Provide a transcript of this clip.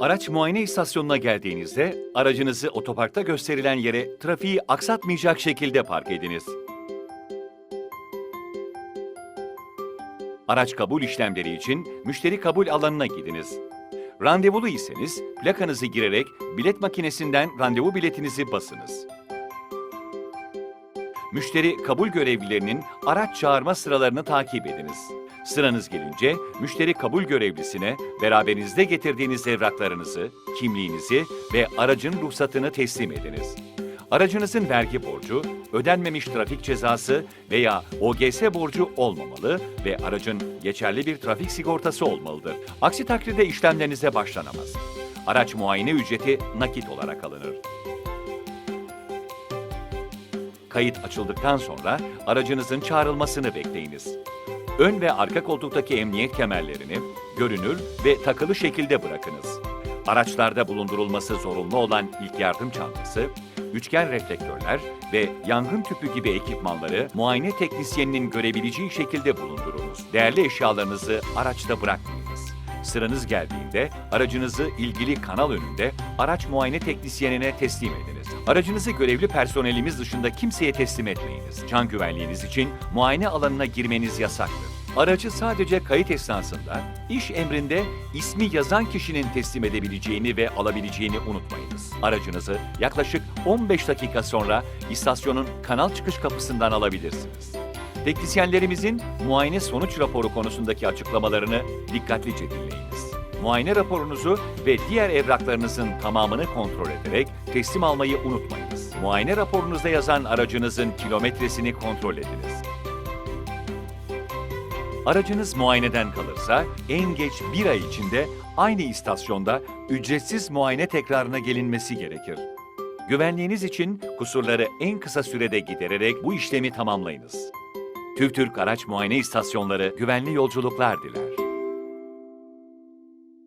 Araç muayene istasyonuna geldiğinizde aracınızı otoparkta gösterilen yere trafiği aksatmayacak şekilde park ediniz. Araç kabul işlemleri için müşteri kabul alanına gidiniz. Randevulu iseniz plakanızı girerek bilet makinesinden randevu biletinizi basınız. Müşteri kabul görevlilerinin araç çağırma sıralarını takip ediniz. Sıranız gelince müşteri kabul görevlisine beraberinizde getirdiğiniz evraklarınızı, kimliğinizi ve aracın ruhsatını teslim ediniz. Aracınızın vergi borcu, ödenmemiş trafik cezası veya OGS borcu olmamalı ve aracın geçerli bir trafik sigortası olmalıdır. Aksi takdirde işlemlerinize başlanamaz. Araç muayene ücreti nakit olarak alınır. Kayıt açıldıktan sonra aracınızın çağrılmasını bekleyiniz. Ön ve arka koltuktaki emniyet kemerlerini görünür ve takılı şekilde bırakınız. Araçlarda bulundurulması zorunlu olan ilk yardım çantası, üçgen reflektörler ve yangın tüpü gibi ekipmanları muayene teknisyeninin görebileceği şekilde bulundurunuz. Değerli eşyalarınızı araçta bırakmayınız. Sıranız geldiğinde aracınızı ilgili kanal önünde araç muayene teknisyenine teslim ediniz. Aracınızı görevli personelimiz dışında kimseye teslim etmeyiniz. Can güvenliğiniz için muayene alanına girmeniz yasaktır. Aracı sadece kayıt esnasında iş emrinde ismi yazan kişinin teslim edebileceğini ve alabileceğini unutmayınız. Aracınızı yaklaşık 15 dakika sonra istasyonun kanal çıkış kapısından alabilirsiniz. Teknisyenlerimizin muayene sonuç raporu konusundaki açıklamalarını dikkatlice dinleyiniz. Muayene raporunuzu ve diğer evraklarınızın tamamını kontrol ederek teslim almayı unutmayınız. Muayene raporunuzda yazan aracınızın kilometresini kontrol ediniz. Aracınız muayeneden kalırsa en geç bir ay içinde aynı istasyonda ücretsiz muayene tekrarına gelinmesi gerekir. Güvenliğiniz için kusurları en kısa sürede gidererek bu işlemi tamamlayınız. TÜVTÜRK Araç Muayene İstasyonları güvenli yolculuklar diler.